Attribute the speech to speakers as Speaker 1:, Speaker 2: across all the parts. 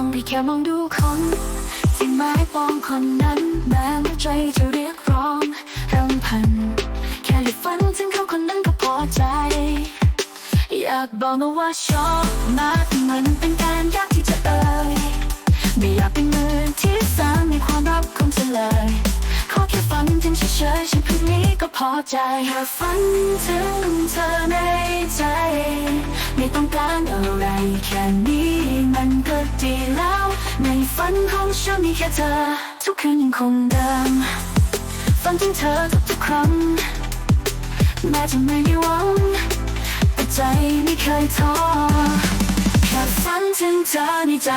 Speaker 1: ค่มองดูคนที่หมายปองคนนั้นแม้ว่าใจจะเรียกร้องรำพัน แค่ได้ฝันถึงเขาคนนั้นก็พอใจ อยากบอกมาว่าชอบมากมันเป็นการยากที่จะเอ่ยไม่อยากเป็นมือที่สามในความรักของเธอเลยขอแค่ฝันถึงเฉยๆฉันเพียงนี้ก็พอใจแค่ฝันถึงเธอในใจ ไม่ต้องการอะไรแค่นี้ ดีแล้ว ในฝันของฉันมีแค่เธอ ทุกคืนยังคงเดิมฝันถึงเธอทุกๆครั้งแม้จะไม่ได้หวังแต่ใจไม่เคยท้อแค่ฝันถึงเธอในใจ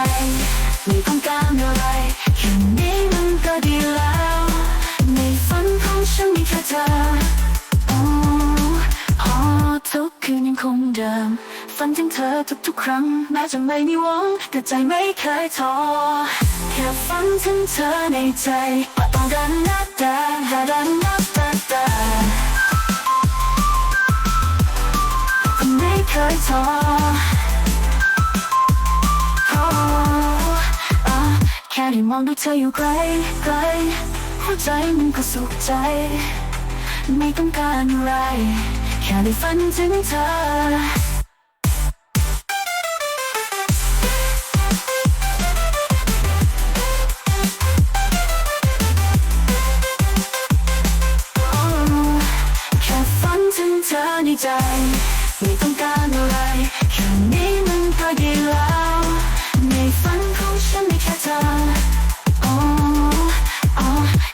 Speaker 1: ไม่ต้องการอะไรแค่นี้มันก็ดีแล้ว ในฝันของฉันมีแค่เธอ ดิม ฝันถึงเธอทุกๆ ครั้ง แม้จะไม่มีหวังแต่ใจไม่เคยท้อแค่ฝันถึงเธอในใจว่าต้องการนับแต่ดันนับแต่แต่ไม่เคยท้อแค่ได้มองดูเธออยู่ไกลไกลหัวใจมันก็สุขใจ ไม่ต้องการอะไร แค่ได้ฝันถึงเธอแค่ฝันถึงเธอในใจไม่ต้องการอะไรแค่นี้มันก็ดีแล้วในฝันของฉันมีแค่เธอโอ้โอ้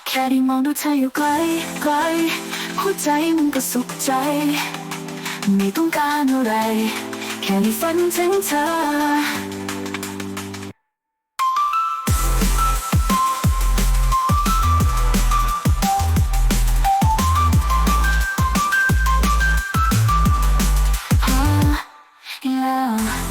Speaker 1: แค่ได้มองดูเธออยู่ไกลไกล หัวใจมันก็สุขใจ ไม่ต้องการอะไร แค่ได้ฝันถึงเธอแล้ว